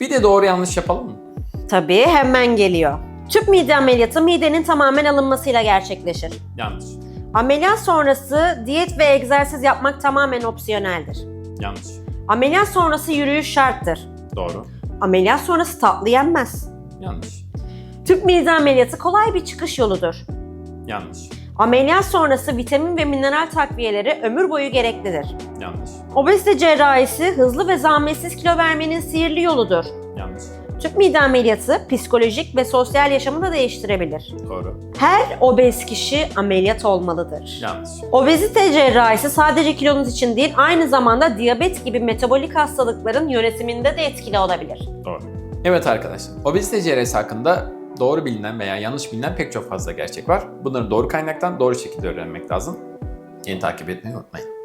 Bir de doğru yanlış yapalım mı? Tabii hemen geliyor. Tüp mide ameliyatı midenin tamamen alınmasıyla gerçekleşir. Yanlış. Ameliyat sonrası diyet ve egzersiz yapmak tamamen opsiyoneldir. Yanlış. Ameliyat sonrası yürüyüş şarttır. Doğru. Ameliyat sonrası tatlı yenmez. Yanlış. Tüp mide ameliyatı kolay bir çıkış yoludur. Yanlış. Ameliyat sonrası vitamin ve mineral takviyeleri ömür boyu gereklidir. Yanlış. Obezite cerrahisi hızlı ve zahmetsiz kilo vermenin sihirli yoludur. Yanlış. Tüp mide ameliyatı psikolojik ve sosyal yaşamı da değiştirebilir. Doğru. Her obez kişi ameliyat olmalıdır. Yanlış. Obezite cerrahisi sadece kilonuz için değil, aynı zamanda diyabet gibi metabolik hastalıkların yönetiminde de etkili olabilir. Doğru. Evet arkadaşlar, obezite cerrahisi hakkında doğru bilinen veya yanlış bilinen pek çok fazla gerçek var. Bunları doğru kaynaktan doğru şekilde öğrenmek lazım. Yeni takip etmeyi unutmayın.